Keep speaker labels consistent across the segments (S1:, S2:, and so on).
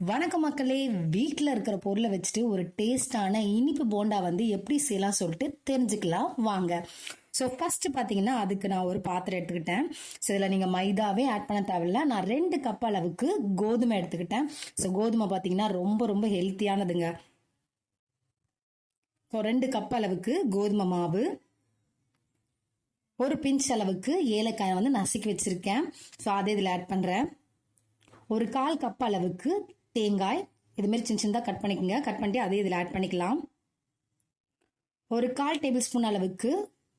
S1: வணக்க மக்களே வீட்டில் இருக்கிற பொருளை வச்சுட்டு ஒரு டேஸ்டான இனிப்பு போண்டா வந்து எப்படி செய்யலாம் சொல்லிட்டு தெரிஞ்சுக்கலாம். வாங்க. ஸோ ஃபஸ்ட்டு பார்த்தீங்கன்னா அதுக்கு நான் ஒரு பாத்திரம் எடுத்துக்கிட்டேன். ஸோ இதில் நீங்கள் மைதாவே ஆட் பண்ண தேவையில்ல. நான் ரெண்டு கப் அளவுக்கு கோதுமை எடுத்துக்கிட்டேன். ஸோ கோதுமை பார்த்தீங்கன்னா ரொம்ப ரொம்ப ஹெல்த்தியானதுங்க ஸோ ரெண்டு கப் அளவுக்கு கோதுமை மாவு. ஒரு பிஞ்ச் அளவுக்கு ஏலக்காய் வந்து நசுக்கி வச்சுருக்கேன். ஸோ அதை இதில் ஆட் பண்ணுறேன் ஒரு கால் கப் அளவுக்கு தேங்காய். இதுமாரி சின்ன சின்னதாக கட் பண்ணிக்கோங்க. கட் பண்ணிட்டு அதே இதில் ஆட் பண்ணிக்கலாம். ஒரு கால் டேபிள் ஸ்பூன் அளவுக்கு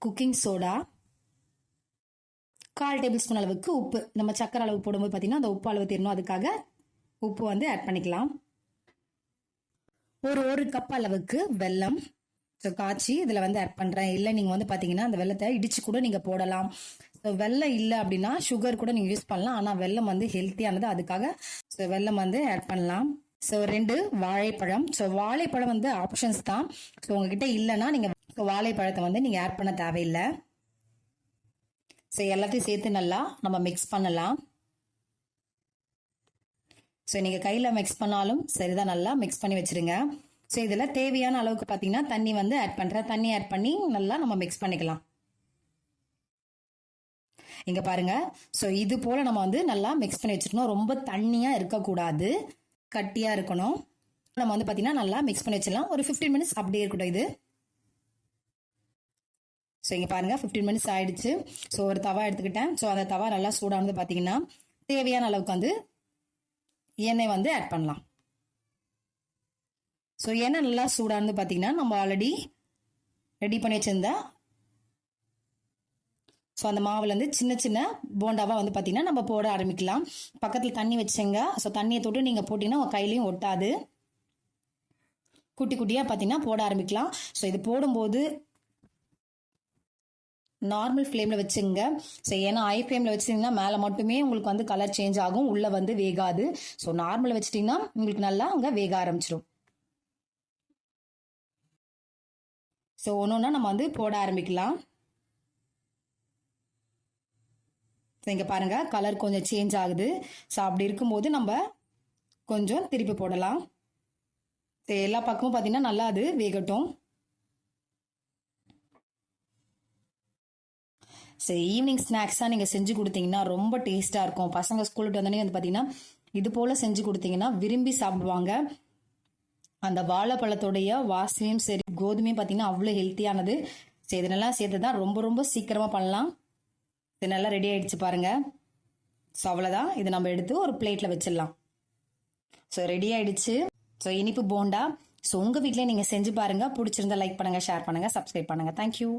S1: குக்கிங் சோடா கால் டேபிள் ஸ்பூன் அளவுக்கு உப்பு. நம்ம சக்கரை அளவு போடும்போது பார்த்தீங்கன்னா அந்த உப்பு அளவு தெரியணும் அதுக்காக உப்பு வந்து ஆட் பண்ணிக்கலாம். ஒரு ஒரு கப் அளவுக்கு வெல்லம். ஸோ காய்ச்சி இதில் வந்து ஆட் பண்ணுறேன் இல்லை நீங்கள் வந்து பார்த்தீங்கன்னா அந்த வெள்ளத்தை இடித்து கூட நீங்கள் போடலாம். வெள்ளம் இல்லை அப்படின்னா சுகர் கூட நீங்கள் யூஸ் பண்ணலாம். ஆனால் வெள்ளம் வந்து ஹெல்த்தியானது அதுக்காக ஸோ வெள்ளம் வந்து ஆட் பண்ணலாம். ஸோ ரெண்டு வாழைப்பழம். ஸோ வாழைப்பழம் வந்து ஆப்ஷன்ஸ் தான். ஸோ உங்ககிட்ட இல்லைன்னா நீங்கள் வாழைப்பழத்தை வந்து நீங்கள் ஆட் பண்ண தேவையில்லை. ஸோ எல்லாத்தையும் சேர்த்து நல்லா நம்ம மிக்ஸ் பண்ணலாம். ஸோ நீங்கள் கையில் மிக்ஸ் பண்ணாலும் சரிதான். நல்லா மிக்ஸ் பண்ணி வச்சுருங்க. ஸோ இதில் தேவையான அளவுக்கு பார்த்தீங்கன்னா தண்ணி வந்து ஆட் பண்ணுறேன் தண்ணி ஆட் பண்ணி நல்லா நம்ம மிக்ஸ் பண்ணிக்கலாம். இங்கே பாருங்க. ஸோ இது போல் நம்ம வந்து நல்லா மிக்ஸ் பண்ணி வச்சுக்கணும் ரொம்ப தண்ணியாக இருக்கக்கூடாது. கட்டியாக இருக்கணும். நம்ம வந்து பார்த்தீங்கன்னா நல்லா மிக்ஸ் பண்ணி வச்சிடலாம். ஒரு ஃபிஃப்டீன் மினிட்ஸ் அப்படியே இருக்கட்டும் இது. ஸோ இங்கே பாருங்கள் ஃபிஃப்டீன் மினிட்ஸ் ஆயிடுச்சு. ஸோ ஒரு தவா எடுத்துக்கிட்டேன். ஸோ அந்த தவா நல்லா சூடானது பார்த்தீங்கன்னா தேவையான அளவுக்கு வந்து எண்ணெய் வந்து ஆட் பண்ணலாம். ஸோ எண்ணெய் நல்லா சூடானது பார்த்தீங்கன்னா நம்ம ஆல்ரெடி ரெடி பண்ணி வச்சுருந்தா ஸோ அந்த மாவுலேருந்து சின்ன சின்ன போண்டாவாக வந்து பார்த்தீங்கன்னா நம்ம போட ஆரம்பிக்கலாம். பக்கத்தில் தண்ணி வச்சுங்க. ஸோ தண்ணியை தொட்டு நீங்கள் போட்டிங்கன்னா உங்கள் கையிலையும் ஒட்டாது. குட்டி குட்டியாக பார்த்தீங்கன்னா போட ஆரம்பிக்கலாம். ஸோ இது போடும்போது நார்மல் ஃப்ளேமில் வச்சுங்க. ஸோ ஏன்னா ஐ ஃப்ளேமில் வச்சிங்கன்னா மேலே மட்டுமே உங்களுக்கு வந்து கலர் சேஞ்ச் ஆகும். உள்ளே வந்து வேகாது. ஸோ நார்மலில் வச்சிட்டிங்கன்னா உங்களுக்கு நல்லா அங்கே வேக ஆரம்பிச்சிடும் ஸோ ஒன்று ஒன்றா நம்ம வந்து போட ஆரம்பிக்கலாம் ஸோ இங்கே பாருங்கள் கலர் கொஞ்சம் சேஞ்ச் ஆகுது. ஸோ அப்படி இருக்கும்போது நம்ம கொஞ்சம் திருப்பி போடலாம். எல்லா பக்கமும் பார்த்தீங்கன்னா நல்லா அது வேகட்டும். சரி ஈவினிங் ஸ்நாக்ஸாக நீங்கள் செஞ்சு கொடுத்தீங்கன்னா ரொம்ப டேஸ்ட்டாக இருக்கும். பசங்க ஸ்கூலுக்கு வந்தோடனே வந்து பார்த்தீங்கன்னா இது போல் செஞ்சு கொடுத்தீங்கன்னா விரும்பி சாப்பிடுவாங்க. அந்த வாழைப்பழத்துடைய வாசனையும் சரி கோதுமையும் பார்த்தீங்கன்னா அவ்வளோ ஹெல்த்தியானது சரி இதனெல்லாம் சேர்த்து தான் ரொம்ப ரொம்ப சீக்கிரமாக பண்ணலாம். இது நல்லா ரெடி ஆயிடுச்சு பாருங்க. ஸோ அவ்வளோதான் இது நம்ம எடுத்து ஒரு பிளேட்டில் வச்சிடலாம். ஸோ ரெடி ஆயிடுச்சு. ஸோ இனிப்பு போண்டா. ஸோ உங்கள் வீட்டிலே நீங்கள் செஞ்சு பாருங்கள் பிடிச்சிருந்தா லைக் பண்ணுங்கள் ஷேர் பண்ணுங்கள் சப்ஸ்கிரைப் பண்ணுங்கள் தேங்க்யூ